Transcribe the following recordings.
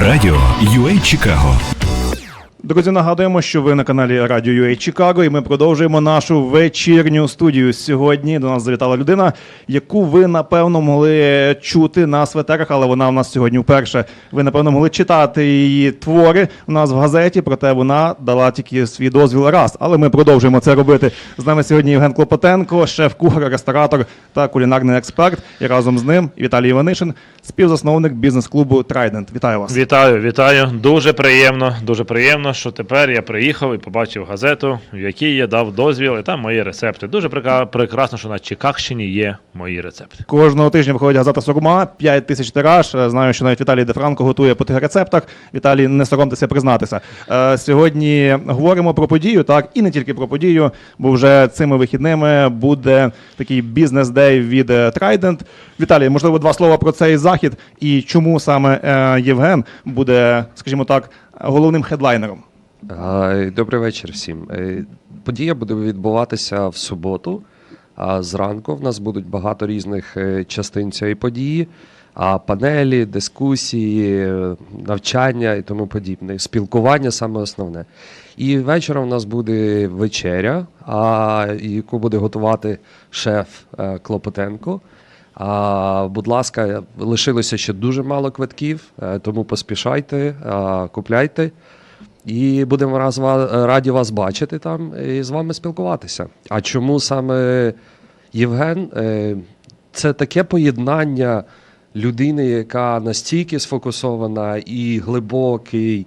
Радіо UA Чикаго. Друзі, нагадуємо, що ви на каналі Радіо UA Чикаго, і ми продовжуємо нашу вечірню студію. Сьогодні до нас завітала людина, яку ви напевно могли чути на светерах, але вона у нас сьогодні вперше. Ви напевно могли читати її твори у нас в газеті, проте вона дала тільки свій дозвіл раз. Але ми продовжуємо це робити. З нами сьогодні Євген Клопотенко, шеф-кухар, ресторатор та кулінарний експерт. І разом з ним Віталій Іванишин, співзасновник бізнес-клубу Трайдент. Вітаю вас. Вітаю, вітаю. Дуже приємно, дуже приємно, що тепер я приїхав і побачив газету, в якій я дав дозвіл, і там мої рецепти. Дуже прека- прекрасно, що на Чикагщині є мої рецепти. Кожного тижня виходить газета Сурма, 5 тисяч тираж. Е, Знаю, що навіть Віталій Дефранко готує по тих рецептах. Віталій, не соромтеся признатися. Е, Сьогодні говоримо про подію, так, і не тільки про подію, бо вже цими вихідними буде такий бізнес-дей від е, Trident. Віталій, можливо, два слова про цей захід і чому саме е, Євген буде, скажімо так, головним хедлайнером. Добрий вечір всім. Е, Подія буде відбуватися в суботу. Зранку в нас будуть багато різних е, частин цієї події, панелі, дискусії, е, навчання і тому подібне. Спілкування саме основне. І вечором у нас буде вечеря, яку буде готувати шеф Клопотенко. А, будь ласка, лишилося ще дуже мало квитків, е, тому поспішайте, а, купляйте. І будемо раз раді вас бачити там і з вами спілкуватися. А чому саме Євген? Е, Це таке поєднання людини, яка настільки сфокусована і глибокий,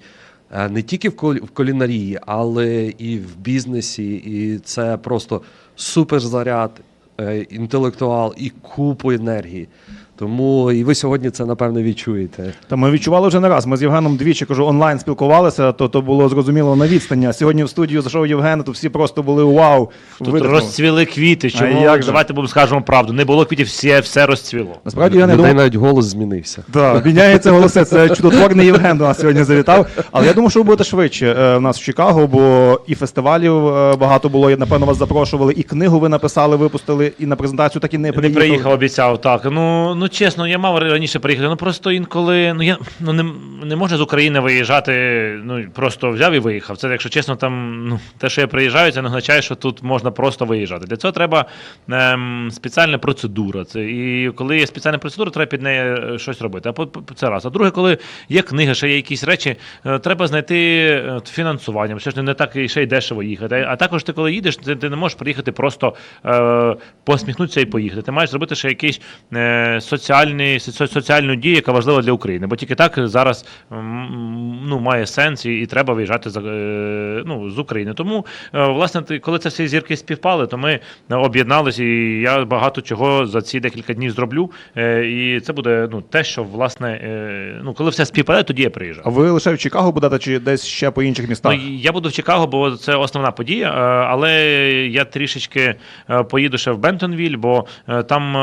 е, не тільки в кул- кулінарії, але і в бізнесі. І це просто суперзаряд, е, інтелектуал і купу енергії. Тому і ви сьогодні це напевно відчуєте. Та ми відчували вже не раз. Ми з Євгеном двічі кажу, онлайн спілкувалися, то, то було зрозуміло на відстані. А сьогодні в студію зайшов Євген, то всі просто були вау. Тут видихнули. розцвіли квіти. А Чому як давайте будемо скажемо правду. Не було квітів, все, все розцвіло. Насправді я не думав. навіть голос змінився. Так, міняється голоси. Це чудотворний Євген до нас сьогодні завітав. Але я думаю, що ви будете швидше е, в нас в Чикаго, бо і фестивалів е, багато було. і, Напевно, вас запрошували, і книгу ви написали, випустили, і на презентацію так і не Не приїхав, обіцяв так. Ну ну чесно, я мав раніше приїхати. Ну просто інколи ну я ну не, не можна з України виїжджати. Ну просто взяв і виїхав. Це, якщо чесно, там ну те, що я приїжджаю, це не означає, що тут можна просто виїжджати. Для цього треба ем, спеціальна процедура. Це і коли є спеціальна процедура, треба під нею е, щось робити. А це раз. А друге, коли є книга, ще є якісь речі, е, треба знайти е, фінансування. Все ж не так і ще й дешево їхати. А також ти, коли їдеш, ти, ти не можеш приїхати просто е, посміхнутися і поїхати. Ти маєш зробити ще якийсь е, соці- соціальну дію, яка важлива для України. Бо тільки так зараз ну, має сенс і, і треба виїжджати за, е, ну, з України. Тому, е, власне, коли це всі зірки співпали, то ми е, об'єдналися, і я багато чого за ці декілька днів зроблю. І це буде ну, те, що власне, ну, коли все співпаде, тоді я приїжджаю. А ви лише в Чикаго будете чи десь ще по інших містах? Ну, я буду в Чикаго, бо це основна подія. Але я трішечки поїду ще в Бентонвіль, бо там,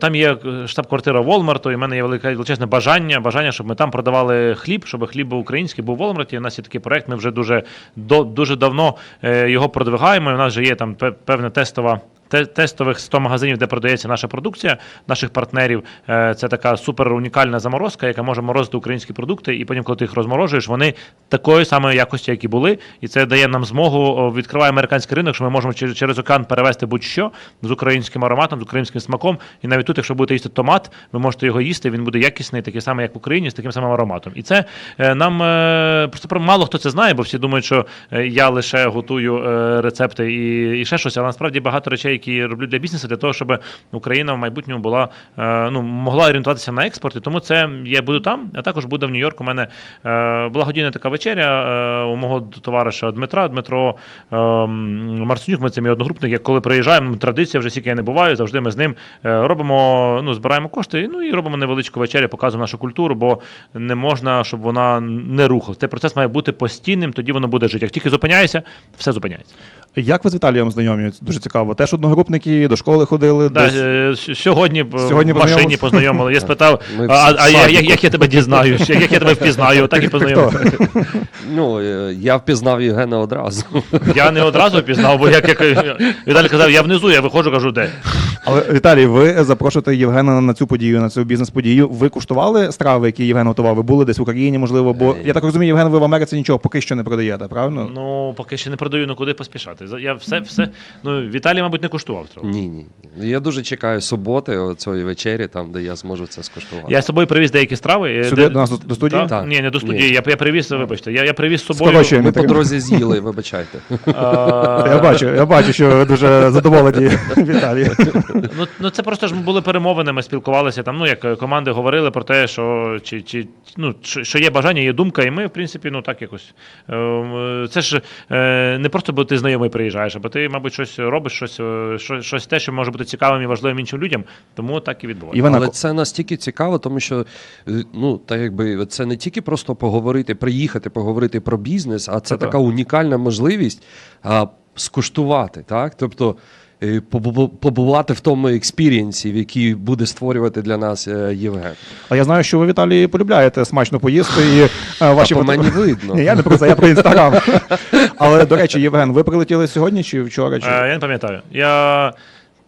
там є штаб-квартира Волмарту, і в мене є велике величезне бажання, бажання, щоб ми там продавали хліб, щоб хліб був український, був в Волмарті. У нас є такий проект. Ми вже дуже до дуже давно е, його продвигаємо. і У нас вже є там пе- певна тестова. Те- Тестових 100 магазинів, де продається наша продукція, наших партнерів. Е, Це така супер унікальна заморозка, яка може морозити українські продукти, і потім, коли ти їх розморожуєш, вони такої самої якості, як і були. І це дає нам змогу відкриває американський ринок, що ми можемо через, океан перевезти будь-що з українським ароматом, з українським смаком. І навіть тут, якщо будете їсти томат, ви можете його їсти. Він буде якісний, такий самий, як в Україні, з таким самим ароматом. І це е, нам е, просто про- мало хто це знає, бо всі думають, що я лише готую рецепти і ще щось. Але насправді багато речей, які роблю для бізнесу, для того, щоб Україна в майбутньому була е, ну могла орієнтуватися на експорт. Тому це я буду там, а також буде в Нью-Йорку. У мене е, благодійна така вечеря е, у мого товариша Дмитра, Дмитро е, Марценюк. Ми це мій одногрупник. Як коли приїжджаємо, традиція вже скільки я не буваю, завжди ми з ним робимо, ну збираємо кошти. Ну і робимо невеличку вечерю, показуємо нашу культуру, бо не можна, щоб вона не рухалась. Цей процес має бути постійним, тоді воно буде жити. Як тільки зупиняється, все зупиняється. Як ви з Віталієм знайомі? Дуже цікаво. Теж одногрупники до школи ходили. Да, десь... е, с- сьогодні, б, Сьогодні в машині познайомились? познайомили. Я спитав, Ми а, всі а в я, садіку. як, як я тебе дізнаюсь, як, як я тебе впізнаю, так і познайомився. Ну, е, я впізнав Євгена одразу. Я не одразу впізнав, бо як, як Віталій казав, я внизу, я виходжу, кажу, де. Але Віталій, ви запрошуєте Євгена на цю подію, на цю бізнес-подію. Ви куштували страви, які Євген готував? Ви були десь в Україні, можливо, бо я так розумію, Євген, ви в Америці нічого поки що не продаєте, правильно? Ну, поки ще не продаю, ну куди поспішати. За- Я все, все. Ну, Віталій, мабуть, не куштував трохи. Ні, ні. Я дуже чекаю суботи, цієї вечері, там, де я зможу це скуштувати. Я з собою привіз деякі страви. е, Сюди де- до нас до- студії? Так? Так. Ні, не до студії. Ні. Я, я привіз, вибачте, я, я привіз з собою. Ми по дорозі з'їли, вибачайте. а, Я бачу, я бачу, що ви дуже задоволені, Віталій. Ну, ну це просто ж ми були перемовини, ми спілкувалися там. Ну як е, команди говорили про те, що чи, чи ну що є бажання, є думка, і ми, в принципі, ну так якось. е, Це ж не просто бо ти знайомий приїжджаєш, або ти, мабуть, щось робиш, щось, е, щось, щось те, що може бути цікавим і важливим іншим людям. Тому так і відбувається. Іван, Але це настільки цікаво, тому що е, ну, так якби це не тільки просто поговорити, приїхати, поговорити про бізнес, а це Це така так. унікальна можливість а, скуштувати. Так? Тобто побувати в тому експірієнсі, в який буде створювати для нас е, Євген. а я знаю, що ви Віталій полюбляєте смачно поїсти і е, ваші по мені видно. Ні, я не про це, я про інстаграм. Але до речі, Євген, ви прилетіли сьогодні чи вчора? Чи Е, я не пам'ятаю. Я...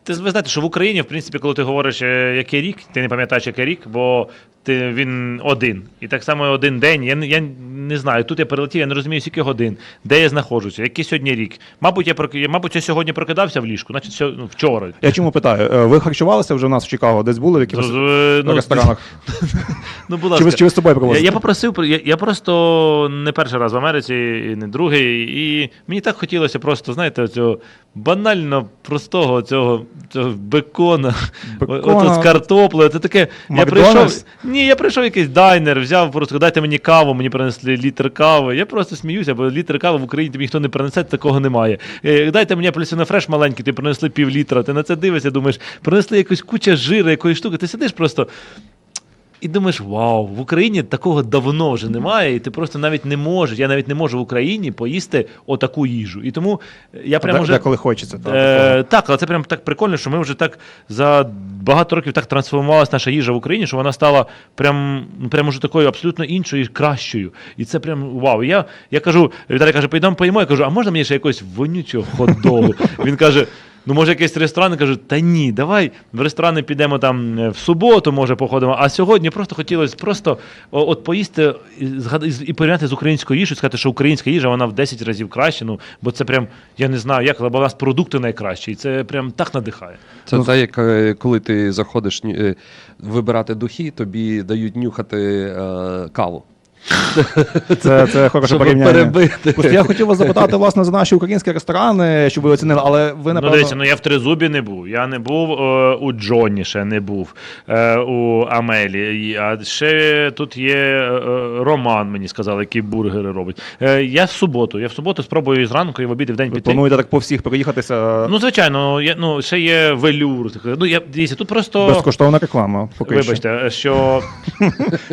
Ти ви знаєте, що в Україні, в принципі, коли ти говориш, е, який рік, ти не пам'ятаєш, який рік, бо ти, він один. І так само один день. Я, я не знаю. Тут я перелетів, я не розумію, скільки годин, де я знаходжуся, який сьогодні рік. Мабуть, я прок- мабуть, я сьогодні прокидався в ліжку, значить, сьо- ну, вчора. Я чому питаю? Е, Ви харчувалися вже у нас в Чикаго? Десь були в якихось е, ну, ресторанах? Ну, будь Чи ви, чи ви з собою Я, я попросив, я, я просто не перший раз в Америці, і не другий. І мені так хотілося просто, знаєте, цього банально простого цього, цього бекона, Бекона. ото з картоплею. Це таке. Я прийшов. Ні, я прийшов в якийсь дайнер, взяв, просто дайте мені каву, мені принесли літр кави. Я просто сміюся, бо літр кави в Україні тобі ніхто не принесе, такого немає. Е, Дайте мені апельсино фреш маленький, ти принесли пів літра. Ти на це дивишся, думаєш, принесли якусь куча жира, якоїсь штуки. Ти сидиш просто. І думаєш, вау, в Україні такого давно вже немає, і ти просто навіть не можеш. Я навіть не можу в Україні поїсти отаку їжу. І тому я прямо Де- вже Деколи хочеться. так. Е, так, але це прям так прикольно, що ми вже так за багато років так трансформувалася наша їжа в Україні, що вона стала прям, ну, прям уже такою абсолютно іншою, кращою. І це прям вау. Я, я кажу, Віталій каже, поїдемо поїмо. Я кажу, а можна мені ще якогось вонючого хот-догу? Він каже. Ну, може, якийсь ресторан, я кажу, та ні, давай в ресторани підемо там е, в суботу, може, походимо. А сьогодні просто хотілося просто от поїсти і, порівняти з українською їжею, сказати, що українська їжа вона в 10 разів краще. Ну, бо це прям, я не знаю, як, але у нас продукти найкращі, і це прям так надихає. Це так, як е, коли ти заходиш е, вибирати духи, тобі дають нюхати е, каву. Це, це хороше Щоб порівняння. перебити. Просто я хотів вас запитати, власне, за наші українські ресторани, щоб ви оцінили, але ви, Ну, напевно... дивіться, ну я в Тризубі не був. Я не був е, у Джонні, ще не був е, у Амелі. І- А ще тут є е, Роман, мені сказали, який бургери робить. Е, я в суботу. Я в суботу спробую зранку і в обід і в день ви піти. плануєте так по всіх проїхатися Ну, звичайно, я, ну, ще є велюр. Ну, я, дивіться, тут просто. безкоштовна реклама. Поки Вибачте, що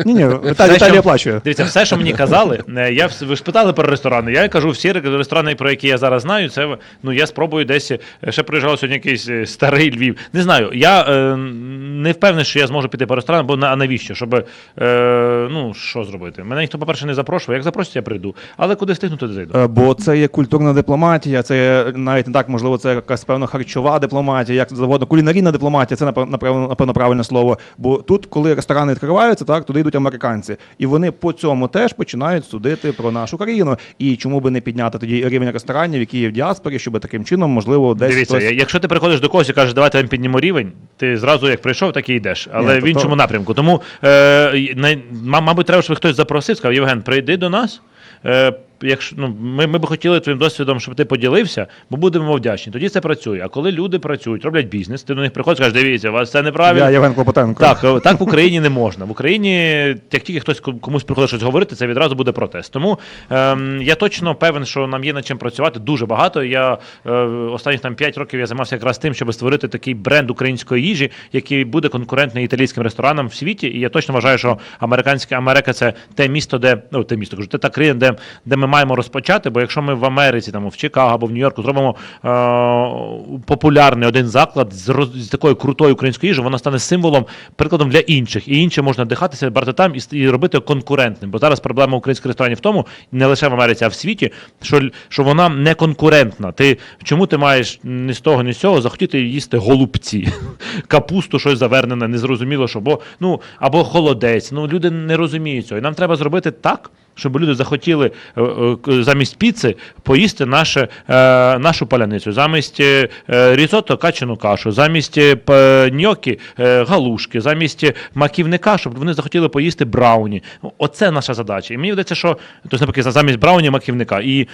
Ні, ні, Віталій, Віталій оплачує. Дивіться, все, що мені казали, е, я ви ж питали про ресторани. Я кажу, всі ре- ресторани, про які я зараз знаю, це ну я спробую десь. е, Ще приїжджав сьогодні якийсь е, старий Львів. Не знаю. Я е, не впевнений, що я зможу піти по ресторанам, бо на навіщо? Щоб е, ну що зробити? Мене ніхто, по-перше, не запрошує. Як запросять, я прийду. Але куди стигну, туди зайду. Бо це є культурна дипломатія, це навіть не так, можливо, це якась певно харчова дипломатія, як завгодно, кулінарійна дипломатія, це напевно, напевно правильне слово. Бо тут, коли ресторани відкриваються, так туди йдуть американці, і вони по цьому теж починають судити про нашу країну. І чому би не підняти тоді рівень ресторанів, які є в діаспорі, щоб таким чином, можливо, десь Дивіться, хтось... якщо ти приходиш до когось і кажеш, давайте вам піднімо рівень, ти зразу як прийшов, так і йдеш. Але Ні, в іншому іншому напрямку. Тому, е, мабуть, треба, щоб хтось запросив, сказав, Євген, прийди до нас. Е, якщо, ну, ми, ми б хотіли твоїм досвідом, щоб ти поділився, бо будемо вдячні. Тоді це працює. А коли люди працюють, роблять бізнес, ти до них приходиш, кажеш, дивіться, у вас це неправильно. Я Євген Клопотенко. Так, е, так в Україні не можна. В Україні, як тільки хтось комусь приходить щось говорити, це відразу буде протест. Тому ем, я точно певен, що нам є над чим працювати дуже багато. Я е, останніх там 5 років я займався якраз тим, щоб створити такий бренд української їжі, який буде конкурентний італійським ресторанам в світі. І я точно вважаю, що американська Америка це те місто, де ну те місто кажу, це та країна, де, де ми маємо розпочати, бо якщо ми в Америці, там в Чикаго або в Нью-Йорку зробимо е, популярний один заклад з, роз, з такою крутою українською їжею, вона стане символом, прикладом для інших. І інші можна дихатися, брати там і, і робити конкурентним. Бо зараз проблема українських ресторанів в тому, не лише в Америці, а в світі, що, що вона не конкурентна. Ти чому ти маєш ні з того, ні з цього захотіти їсти голубці, капусту, щось завернене, незрозуміло, що бо ну або холодець. Ну люди не розуміють цього. І нам треба зробити так. Щоб люди захотіли е, е, замість піци поїсти наше, е, нашу паляницю, замість різотто качану кашу, замість ньокі галушки, замість маківника, щоб вони захотіли поїсти брауні. Ну, Оце наша задача. І мені здається, що тобто, наприклад, замість брауні маківника. І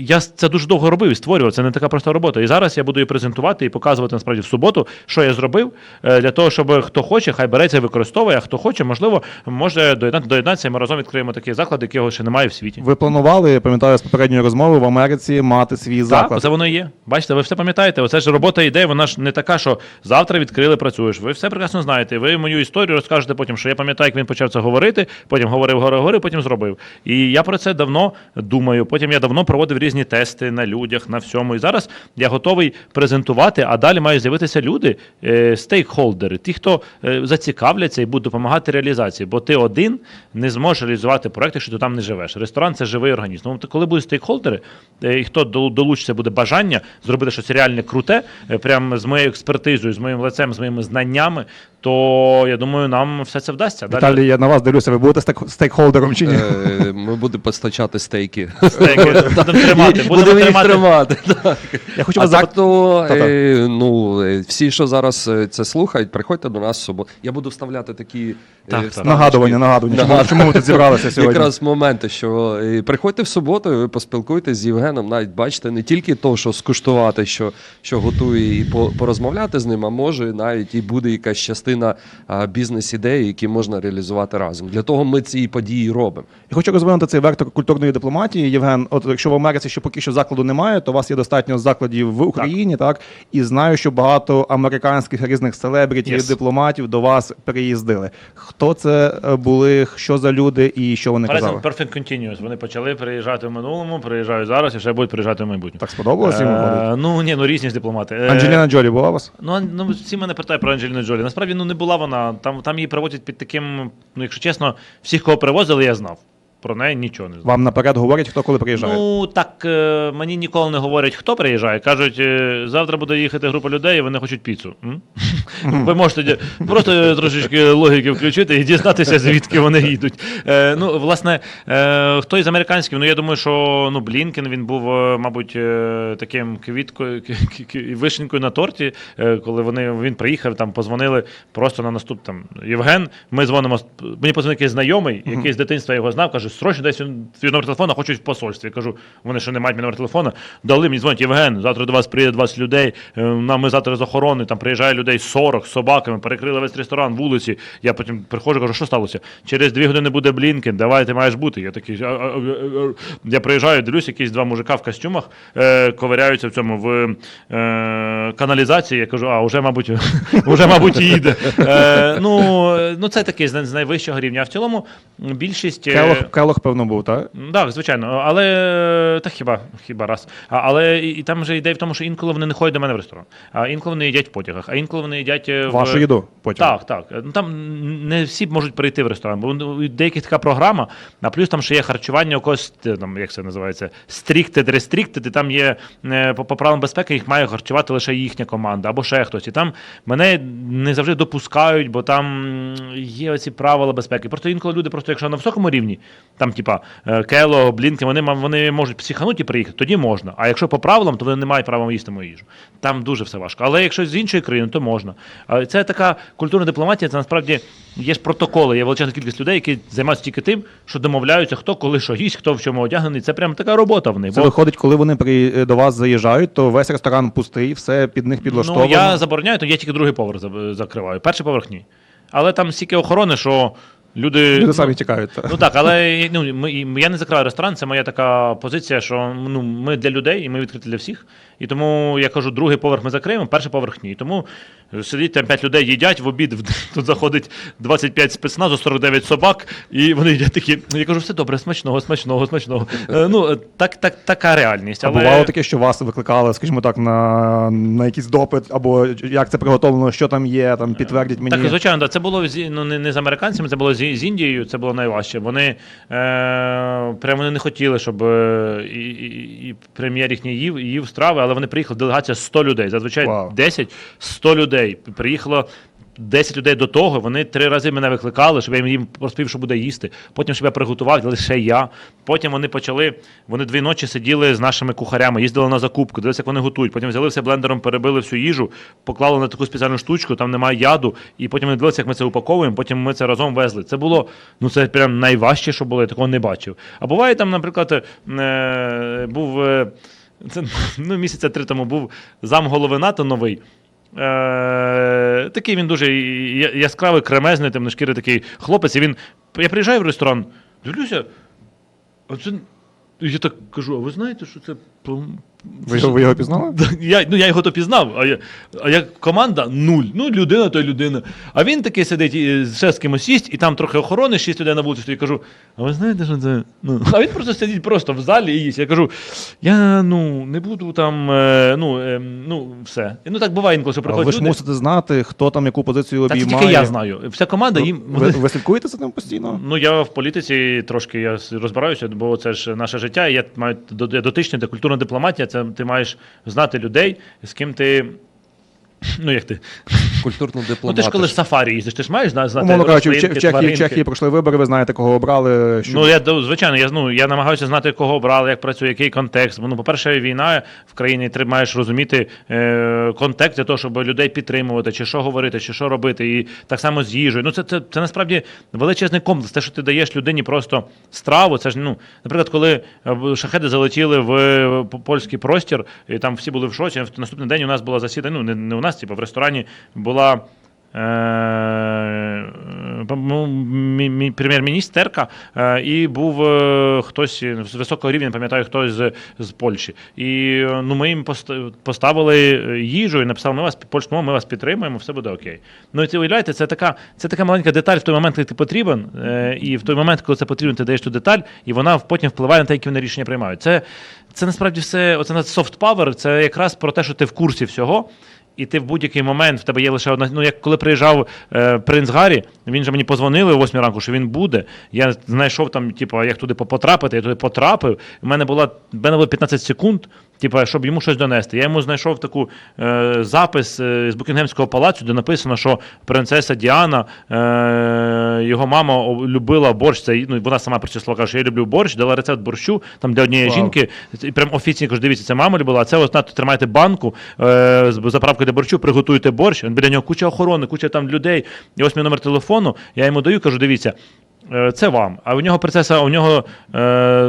я це дуже довго робив і створював. Це не така проста робота. І зараз я буду її презентувати і показувати насправді в суботу, що я зробив для того, щоб хто хоче, хай береться використовує, а хто хоче, можливо, може доєднати, доєднатися, і ми разом відкриємо такий заклад, якого ще немає в світі. Ви планували, я пам'ятаю з попередньої розмови в Америці мати свій Так, заклад. це воно і є. Бачите, ви все пам'ятаєте. Оце ж робота ідея, вона ж не така, що завтра відкрили, працюєш. Ви все прекрасно знаєте. Ви мою історію розкажете потім, що я пам'ятаю, як він почав це говорити, потім говорив, говорив, говорив, потім зробив. І я про це давно думаю. Потім я давно проводив різні тести на людях, на всьому. І зараз я готовий презентувати, а далі мають з'явитися люди, е, стейкхолдери, ті, хто е, зацікавляться і будуть допомагати реалізації. Бо ти один не зможеш реалізувати проект, якщо ти там не живеш. Ресторан це живий організм. Ну, коли будуть стейкхолдери, е, і хто дол- долучиться, буде бажання зробити щось реальне круте, е, прямо з моєю експертизою, з моїм лицем, з моїми знаннями, то я думаю, нам все це вдасться. Далі Віталій, я на вас дивлюся, ви будете стейк- стейкхолдером чи ні? Е, Ми будемо постачати стейки. стейки будемо тримати. Будемо Будемо їх тримати. так. Я хочу А вас так запитати. то Та-та. е, ну, е, всі, що зараз е, це слухають, приходьте до нас в суботу. Я буду вставляти такі е, Так, так. вставочки. Нагадування, нагадування. Чому, чому ви тут зібралися сьогодні? Якраз моменти, що е, приходьте в суботу, ви поспілкуєтесь з Євгеном, навіть бачите, не тільки то, що скуштувати, що, що готує, і по, порозмовляти з ним, а може навіть і буде якась частина а, бізнес-ідеї, які можна реалізувати разом. Для того ми ці події робимо. Я хочу розвинути цей вектор культурної дипломатії. Євген, от якщо в Америці ще поки що закладу немає, то у вас є достатньо закладів в Україні, так, і знаю, що багато американських різних селебритів, Yes. дипломатів до вас приїздили. Хто це е, були, що за люди і що вони казали? Perfect Continuous. Вони почали приїжджати в минулому, приїжджають зараз і ще будуть приїжджати в майбутньому. Так сподобалось їм? Е, ну ні, ну різні ж дипломати. Е, Анджеліна Джолі була у вас? Ну, ну всі мене питають про Анджеліну Джолі. Насправді ну не була вона. Там, там її приводять під таким. Ну, якщо чесно, всіх, кого привозили, я знав. Про неї нічого не знав. Вам наперед говорять, хто коли приїжджає? Ну так е, мені ніколи не говорять, хто приїжджає. Кажуть, е, завтра буде їхати група людей, і вони хочуть піцу. М? Ви можете ді- просто трошечки логіки включити і дізнатися, звідки вони їдуть. Е, ну, власне, е, хто із американських, ну я думаю, що ну, Блінкен він був, е, мабуть, е, таким квіткою, к- к- к- вишенькою на торті, е, коли вони він приїхав, там позвонили просто на наступ там Євген. Ми дзвонимо. Мені позвонив якийсь знайомий, який з дитинства його знав, каже, срочно десь твій номер телефона, хочуть в посольстві. Я кажу, вони що не мають мій номер телефона. Дали мені дзвонять, Євген, завтра до вас приїде 20 людей. е, Нам ми завтра з охорони, там приїжджає людей 40 з собаками, перекрили весь ресторан, вулиці. Я потім приходжу, кажу, що сталося? Через дві години буде Блінкен, давай ти маєш бути. Я такий. Я приїжджаю, дивлюсь, якісь два мужика в костюмах е, ковиряються в цьому в е, каналізації. Я кажу, а вже, мабуть, вже, мабуть, їде. Е, ну, ну, це такий з найвищого рівня. А в цілому більшість. е, Келох, певно, був, так? так, звичайно, але та хіба хіба раз. А, але і, і там вже ідея в тому, що інколи вони не ходять до мене в ресторан, а інколи вони їдять в потягах, а інколи вони їдять е, в Вашу їду потім. Так, так. Ну там не всі можуть прийти в ресторан, бо у деяких така програма, а плюс там ще є харчування у когось, е, там, як це називається, стріктед, рестріктед, і там є е, по, по правилам безпеки, їх має харчувати лише їхня команда або ще хтось. І там мене не завжди допускають, бо там є оці правила безпеки. Просто інколи люди, просто якщо на високому рівні, там, типа е, Кело, Блінки, вони, вони можуть психанути і приїхати, тоді можна. А якщо по правилам, то вони не мають права їсти мою їжу. Там дуже все важко. Але якщо з іншої країни, то можна. Це така культурна дипломатія, це насправді є ж протоколи, є величезна кількість людей, які займаються тільки тим, що домовляються, хто коли що їсть, хто в чому одягнений. Це прям така робота в них. Це Бо- виходить, коли вони при, до вас заїжджають, то весь ресторан пустий, все під них підлаштовано. Ну, я забороняю, то я тільки другий поверх закриваю. Перший поверх ні. Але там стільки охорони, що люди. Люди ну, самі тікають. та. Ну так, але ну, ми, я не закриваю ресторан, це моя така позиція, що ну, ми для людей і ми відкриті для всіх. І тому я кажу, другий поверх ми закриємо, перший поверх ні. Тому Сидить там 5 людей їдять в обід. Тут заходить 25 спецназу, 49 собак, і вони їдять такі. Я кажу, все добре, смачного, смачного, смачного. Е, Ну, так, так, така реальність. А бувало таке, що вас викликали, скажімо так, на, на якийсь допит, або як це приготовлено, що там є, там підтвердять мені. Так, звичайно, да. це було з, ну, не, не з американцями, це було з, з Індією, це було найважче. Вони е, прямо вони не хотіли, щоб е, і, і, і прем'єр їхній їв, їв страви, але вони приїхали, делегація 100 людей. Зазвичай Вау. 10 100 людей. Приїхало 10 людей до того, вони три рази мене викликали, щоб я їм розповів, що буде їсти. Потім щоб я приготував, лише я. Потім вони почали, вони дві ночі сиділи з нашими кухарями, їздили на закупку, дивилися, як вони готують. Потім взяли все блендером, перебили всю їжу, поклали на таку спеціальну штучку, там немає яду, і потім вони дивилися, як ми це упаковуємо, потім ми це разом везли. Це було, ну це прям найважче, що було, я такого не бачив. А буває там, наприклад, е, був. е, це, ну, місяця три тому був зам голови НАТО новий. Е, такий він дуже яскравий, кремезний, темношкірий такий хлопець. І він. Я приїжджаю в ресторан, дивлюся, а це. Я так кажу, а ви знаєте, що це. Ви, його- ви його пізнали? Я, ну, я його то пізнав, а, я, а як команда нуль. Ну, людина то людина. А він такий сидить і ще з кимось їсть, і там трохи охорони, шість людей на вулиці стоїть. Я кажу, а ви знаєте, що це? Ну, а він просто сидить просто в залі і їсть. Я кажу, я ну, не буду там, е, ну, е, ну, все. І, ну так буває інколи, що А приходять ви ж люди. мусите знати, хто там яку позицію Та це обіймає. тільки я знаю. Вся команда їм. Ви, ви слідкуєте за ним постійно? Ну, я в політиці трошки я розбираюся, бо це ж наше життя. і Я маю до- я дотичний до культурна дипломатія. Це ти маєш знати людей, з ким ти. Ну, як ти? Культурну Ну, ти ж коли в сафарі їздиш, ти ж маєш знати. Умовно кажучи, в, Че- в Чехії, в. Чехії пройшли вибори, ви знаєте, кого обрали. Що... Ну, я звичайно, я ну я намагаюся знати, кого обрали, як працює, який контекст. Ну, по-перше, війна в країні ти маєш розуміти е, контекст для того, щоб людей підтримувати, чи що говорити, чи що робити. І так само з їжею. Ну, це, це, це насправді величезний комплекс. Те, що ти даєш людині просто страву. Це ж ну, наприклад, коли е, шахеди залетіли в польський простір, і там всі були в шоці. Наступний день у нас була засідання. Ну, не, не у нас, типу, в ресторані була. Е, ну, мі- мі- прем'єр-міністерка, е, і був е, хтось з високого рівня, пам'ятаю, хтось з, з Польщі. І ну, ми їм поставили їжу і написали, ми вас польську мову, ми вас підтримуємо, все буде окей. Ну і це уявляєте, це така, це така маленька деталь в той момент, коли ти потрібен, і в той момент, коли це потрібно, ти даєш ту деталь, і вона потім впливає на те, які вони рішення приймають. Це, це насправді все, оце на soft power, це якраз про те, що ти в курсі всього. І ти в будь-який момент в тебе є лише одна. Ну, як коли приїжджав е, принц Гаррі, він же мені позвонили о 8 ранку, що він буде. Я знайшов там, типу, як туди потрапити, я туди потрапив. У мене була в мене було 15 секунд, типу, щоб йому щось донести. Я йому знайшов таку е, запис е, з Букінгемського палацу, де написано, що принцеса Діана, е, його мама любила борщ. Це ну, вона сама причислила, каже, що я люблю борщ, дала рецепт борщу там для однієї Вау. жінки. І прям офіційно кажу, дивіться, це мама любила, а це ось нато тримайте банку е, з заправки для борщу, приготуйте борщ. Біля нього куча охорони, куча там людей. І ось мій номер телефону. Я йому даю, кажу, дивіться. Е, Це вам. А у нього принцеса, у нього е,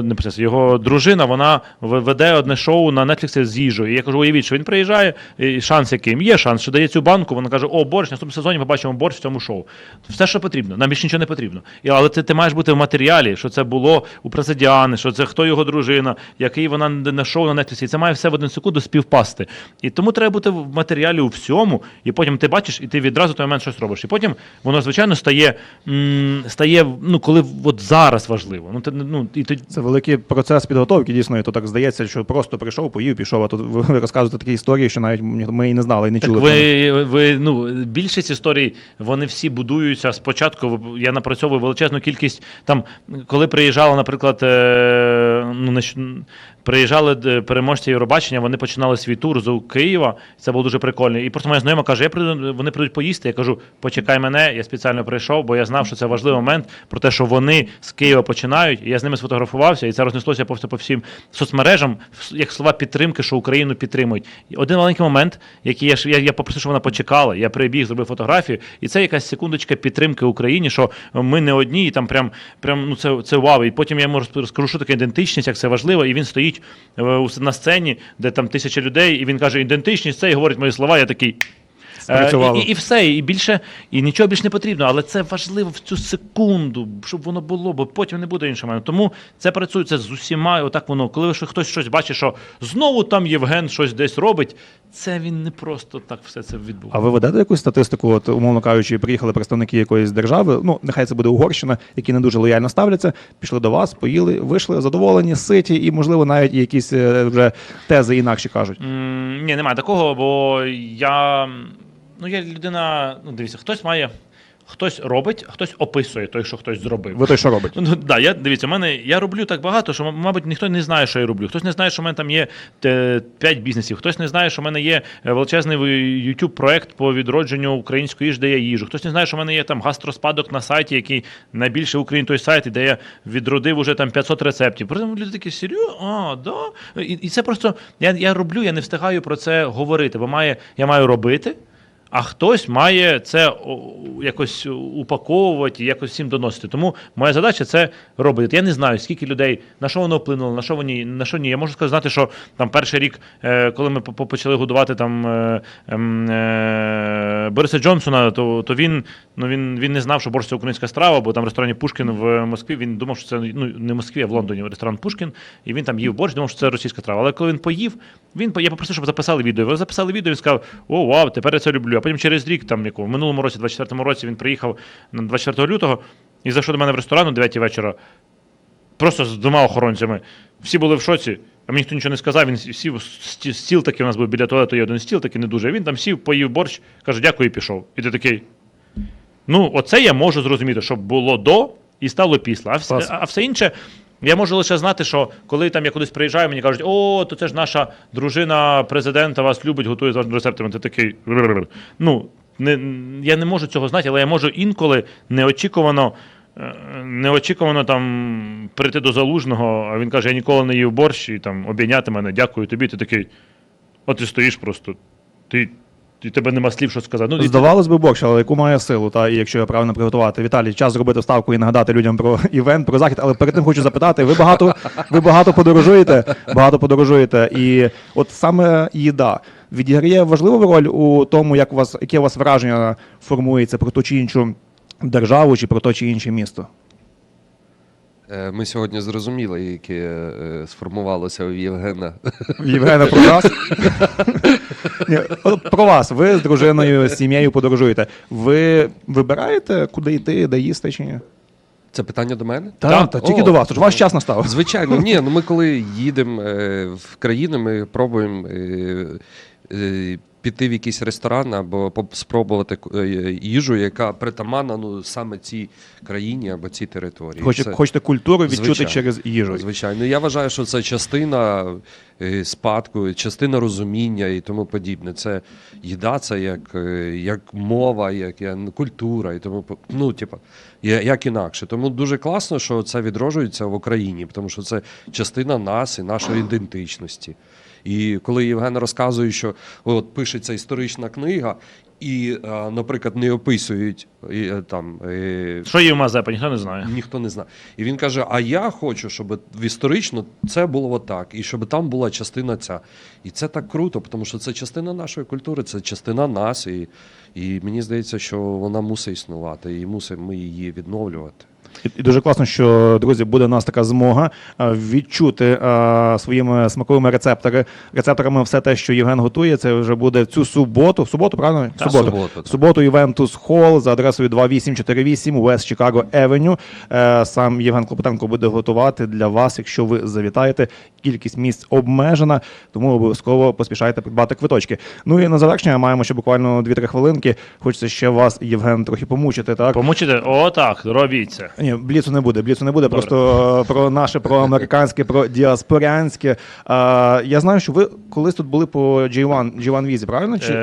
не принцеса, його дружина, вона веде одне шоу на Netflix з їжею. І я кажу, уявіть, що він приїжджає, і шанс яким? Є шанс, що дає цю банку. Вона каже: О, борщ, наступному сезоні побачимо борщ в цьому шоу. Все, що потрібно. Нам більше нічого не потрібно. І, але ти, ти маєш бути в матеріалі, що це було у принцеси Діани, що це хто його дружина, який вона на шоу на Netflix. І це має все в один секунду співпасти. І тому треба бути в матеріалі у всьому, і потім ти бачиш, і ти відразу той момент щось робиш. І потім воно, звичайно, стає, м, стає ну, коли от зараз важливо. Ну, ти, ну, і ти, Це великий процес підготовки, дійсно, і то так здається, що просто прийшов, поїв, пішов, а тут ви розказуєте такі історії, що навіть ми і не знали, і не Так чули. ви, ви ну більшість історій вони всі будуються спочатку. Я напрацьовую величезну кількість там, коли приїжджала, наприклад, е, ну приїжджали е, переможці Євробачення, вони починали свій тур з Києва. Це було дуже прикольно. І просто моя знайома каже: я прийду, вони прийдуть поїсти. Я кажу, почекай мене, я спеціально прийшов, бо я знав, що це важливий момент про те, що вони з Києва починають. І я з ними сфотографувався, і це рознеслося по, по всім соцмережам, як слова підтримки, що Україну підтримують. І один маленький момент, який я я, я попросив, щоб вона почекала. Я прибіг, зробив фотографію, і це якась секундочка підтримки Україні, що ми не одні, і там прям, прям ну це, це вау. І потім я йому розкажу, що таке ідентичність, як це важливо. І він стоїть е, на сцені, де там тисяча людей, і він каже: ідентичність, це і говорить мої слова. Я такий. Е, І, і, і все, і більше, і нічого більше не потрібно, але це важливо в цю секунду, щоб воно було, бо потім не буде іншого. Тому це працює це з усіма. і Отак воно, коли хтось щось бачить, що знову там Євген щось десь робить. Це він не просто так все це відбув. А ви ведете якусь статистику, от, умовно кажучи, приїхали представники якоїсь держави, ну нехай це буде Угорщина, які не дуже лояльно ставляться, пішли до вас, поїли, вийшли задоволені, ситі, і, можливо, навіть якісь е, вже тези інакші кажуть. Ні, немає такого, бо я. Ну, я людина. Ну, дивіться, хтось має. Хтось робить, а хтось описує той, що хтось зробив. Ви той, що робить? Ну, да, я, дивіться, у мене, я роблю так багато, що, мабуть, ніхто не знає, що я роблю. Хтось не знає, що в мене там є 5 бізнесів, хтось не знає, що в мене є е, величезний youtube проект по відродженню української їжі, де я їжу. Хтось не знає, що в мене є там гастроспадок на сайті, який найбільше в Україні той сайт, де я відродив уже там 500 рецептів. Потім люди такі, серйозно? А, да? І, і це просто я, я роблю, я не встигаю про це говорити, бо має, я маю робити. А хтось має це якось упаковувати, якось всім доносити. Тому моя задача це робити. Я не знаю, скільки людей на що воно вплинуло, на що вони на що ні. Я можу сказати, що там перший рік, е, коли ми по- по- почали годувати там е, ем, е, Бориса Джонсона, то, то він ну він, він не знав, що борщ це українська страва, бо там в ресторані Пушкін в Москві. Він думав, що це ну не в Москві, а в Лондоні ресторан Пушкін, і він там їв борщ, думав, що це російська страва. Але коли він поїв, він я попросив, щоб записали відео. Ви записали відео, він сказав: О, вау, тепер я це люблю. А потім через рік, там якого в минулому році, 24-му році, він приїхав на 24 лютого і зайшов до мене в ресторан о 9 вечора. Просто з двома охоронцями. Всі були в шоці, а мені ніхто нічого не сказав. Він сів стіл такий у нас був біля туалету, є один стіл, такий не дуже. Він там сів, поїв борщ, каже, дякую, і пішов. І ти такий. Ну, оце я можу зрозуміти, щоб було до і стало після. А все, а все інше. Я можу лише знати, що коли там я кудись приїжджаю, мені кажуть, о, то це ж наша дружина президента вас любить, готує з вашими рецептами. Ти такий. Ну, не, я не можу цього знати, але я можу інколи неочікувано. е, Неочікувано там прийти до залужного, а він каже: я ніколи не їв борщ і там обійняти мене, дякую тобі. Ти такий. От ти стоїш просто. Ти, і тебе нема слів, що сказати. Ну, і Здавалось би борщ, але яку має силу, та і якщо його правильно приготувати. Віталій, час зробити вставку і нагадати людям про івент, про захід. Але перед тим хочу запитати: ви багато, ви багато подорожуєте, багато подорожуєте, і от саме їда відіграє важливу роль у тому, як у вас яке у вас враження формується про ту чи іншу державу, чи про то чи інше місто. Е, Ми сьогодні зрозуміли, яке е, сформувалося у Євгена. Євгена, про вас. Ні, от про вас. Ви з дружиною, з сім'єю подорожуєте. Ви вибираєте, куди йти, де їсти чи ні? Це питання до мене? Так, та, тільки О, до вас. Тож ваш час настав. Звичайно, ні. Ну ми коли їдемо е, в країну, ми пробуємо е, е, піти в якийсь ресторан або спробувати е, їжу, яка притаманна ну, саме цій країні або цій території. Хочете, Це- хочете культуру відчути Звичайно. через їжу. Звичайно, я вважаю, що це частина е, спадку, частина розуміння і тому подібне. Це їда, це як, е, як мова, як, культура і тому ну, типу, як інакше. Тому дуже класно, що це відроджується в Україні, тому що це частина нас і нашої ідентичності. І коли Євген розказує, що от пишеться історична книга, і, е, наприклад, не описують і, там. І... Що є в Мазепа, ніхто не знає. Ніхто не знає. І він каже: А я хочу, щоб історично це було отак, і щоб там була частина ця. І це так круто, тому що це частина нашої культури, це частина нас. І, і мені здається, що вона мусить існувати, і мусимо ми її відновлювати. І, дуже класно, що друзі, буде у нас така змога е, відчути е, своїми смаковими рецептори, рецепторами все те, що Євген готує. Це вже буде в цю суботу. В суботу, правильно? Так, суботу. суботу. В суботу Ювентус Холл за адресою 2848 West Chicago Avenue. Е, Сам Євген Клопотенко буде готувати для вас, якщо ви завітаєте. Кількість місць обмежена, тому обов'язково поспішайте придбати квиточки. Ну і на завершення маємо ще буквально 2-3 хвилинки. Хочеться ще вас, Євген, трохи помучити. Так Помучите? О, так, робіть це. ні, бліцу не буде. Бліцу не буде. Добре. Просто е, про наше, про американське, про діаспорянське. Е, я знаю, що ви колись тут були по G1, G1 візі, правильно? Чи Е,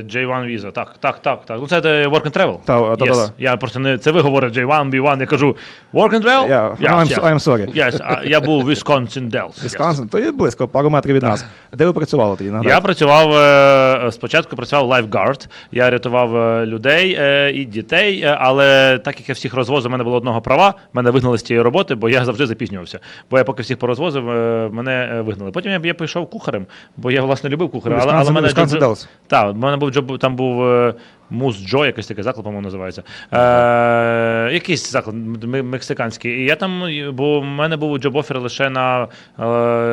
J1 Visa, так, так, так, так. Ну це work and travel. Та, та, yes. та, та. Я просто не це ви говорите J1, B1, я кажу work and travel? Yeah, Yes, I'm, yes. I'm sorry. Yes, а, я був в Wisconsin Dells. Вісконсин, то є близько, пару метрів від нас. Де ви працювали тоді? Я працював е, спочатку працював лайфгард. Я рятував е, людей е, і дітей, е, але так як я всіх розвозив, у мене було одного права, мене вигнали з цієї роботи, бо я завжди запізнювався. Бо я поки всіх порозвозив, е, мене е, вигнали. Потім я, я пішов кухарем, бо я власне любив кухаря. Але, але Wisconsin- мене Wisconsin Dells. Так, в мене був Джо, там був е, Мус Джо, якийсь такий заклад, по-моєму, називається. Е, якийсь заклад мексиканський. І я там, бо в мене був джоб-офер лише на е,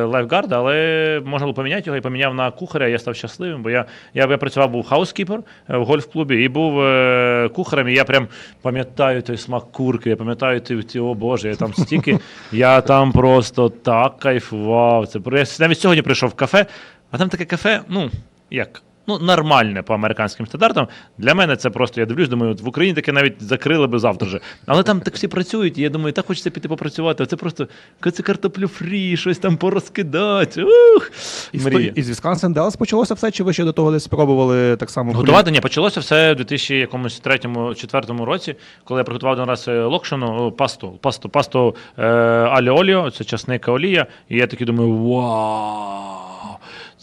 лайфгарда, але можна було поміняти його і поміняв на кухаря. Я став щасливим, бо я, я, я працював був хаускіпер е, в гольф-клубі і був е, кухарем. І я прям пам'ятаю той смак курки, я пам'ятаю ті, о Боже, я там стільки, я там просто так кайфував. Це я навіть сьогодні прийшов в кафе, а там таке кафе, ну як. Ну, нормальне по американським стандартам. Для мене це просто, я дивлюсь, думаю, от в Україні таке навіть закрили би завтра же. Але там так всі працюють, і я думаю, так хочеться піти попрацювати. Це просто це картоплю фрі, щось там порозкидати. Ух! Із, Мрія. із Wisconsin Dells почалося все, чи ви ще до того десь спробували так само? Готувати ні, почалося все в 2003 четвертому році, коли я приготував один раз е, локшину, пасту, пасту, пасту е, оліо, це часника олія. І я такий думаю, вау!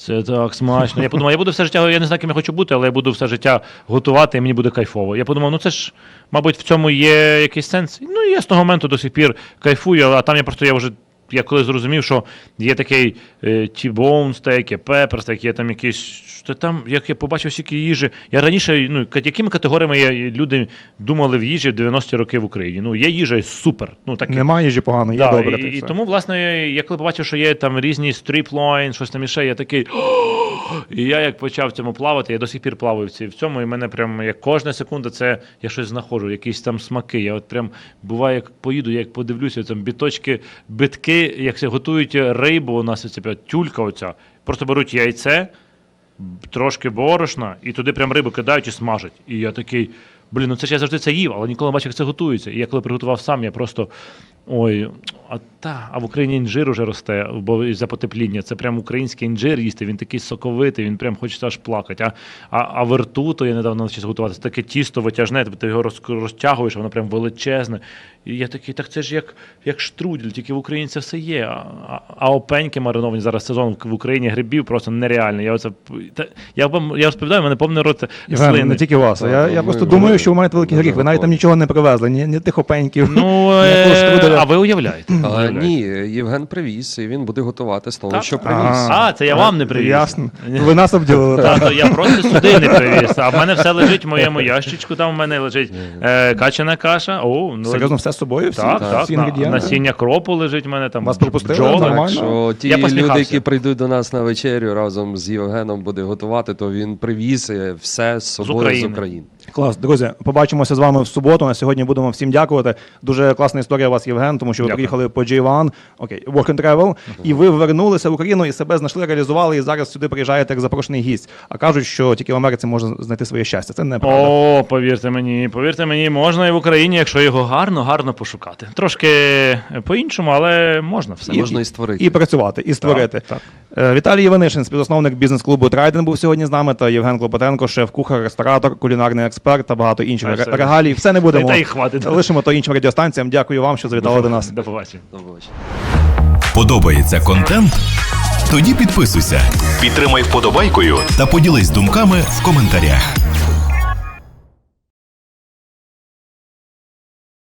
Це так смачно. Я подумав, я буду все життя, я не знаю, ким я хочу бути, але я буду все життя готувати, і мені буде кайфово. Я подумав, ну це ж, мабуть, в цьому є якийсь сенс. Ну і я з того моменту до сих пір кайфую, а там я просто я вже. Я коли зрозумів, що є такий T-bone стейк, є pepper стейк, є там якийсь. Що там, як я побачив стільки їжі. Я раніше, ну, якими категоріями я, люди думали в їжі в 90-ті роки в Україні? Ну, є їжа супер. Ну, так, Немає їжі погано, є добре. і, і тому, власне, я коли побачив, що є там різні стріплайн, щось там іще, я такий. І я як почав в цьому плавати, я до сих пір плаваю в цьому, і мене прям як кожна секунда, це я щось знаходжу, якісь там смаки. Я от прям буває, як поїду, я як подивлюся, там біточки, битки, як це готують рибу, у нас оця тюлька оця. Просто беруть яйце, трошки борошна, і туди прям рибу кидають і смажать. І я такий. Блін, ну це ж я завжди це їв, але ніколи не бачив, як це готується. І я коли приготував сам, я просто. Ой, а та, а в Україні інжир уже росте, бо із-за потепління. Це прям український інжир їсти, він такий соковитий, він прям хочеться аж плакати. А, а, а верту, то я недавно навчився готувати. Це таке тісто витяжне, тобто ти його розтягуєш, воно прям величезне. І я такий, так це ж як, як штрудель, тільки в Україні це все є. А, а, опеньки мариновані зараз сезон в Україні грибів просто нереальний. Я оце та, я вам я розповідаю, в мене повний рот слини. не тільки вас. а Я, я ми- просто ми- думаю, що ви маєте великий гріх. Ви навіть там нічого не привезли, ні, ні тих опеньків. Ну, е, а ви уявляєте? А, ні, Євген привіз, і він буде готувати з того, що привіз. А, це я вам не привіз. Ясно. Ви нас обділили. Та, так. то я просто сюди не привіз. А в мене все лежить в моєму ящичку. Там в мене лежить е, качана каша. О, ну, Серйозно, все з собою? Всі, Так, так. всі на- інгредієнти? насіння кропу лежить в мене там. Вас пропустили? бджоли. Нормально. Так що ті Я люди, посміхався. які прийдуть до нас на вечерю разом з Євгеном буде готувати, то він привіз е, все з собою з України. України. Клас, друзі, побачимося з вами в суботу. На сьогодні будемо всім дякувати. Дуже класна історія у вас, Євген, тому що ви Дякую. приїхали по J1, окей, Work and Travel, і ви вернулися в Україну і себе знайшли, реалізували, і зараз сюди приїжджаєте як запрошений гість. А кажуть, що тільки в Америці можна знайти своє щастя. Це неправда. О, повірте мені, повірте мені, можна і в Україні, якщо його гарно, гарно пошукати. Трошки по-іншому, але можна все. Можна і створити. І працювати, і створити. Так, Е, Віталій Іванишин, співзасновник бізнес-клубу Трайден, був сьогодні з нами, та Євген Клопотенко, шеф-кухар, ресторатор, кулінарний експерт та багато інших ре- регалій. Все не будемо. Та й хватить. Лишимо то іншим радіостанціям. Дякую вам, що завітали до нас. До побачення. До побачення. Подобається контент? Тоді підписуйся, підтримай вподобайкою та поділись думками в коментарях.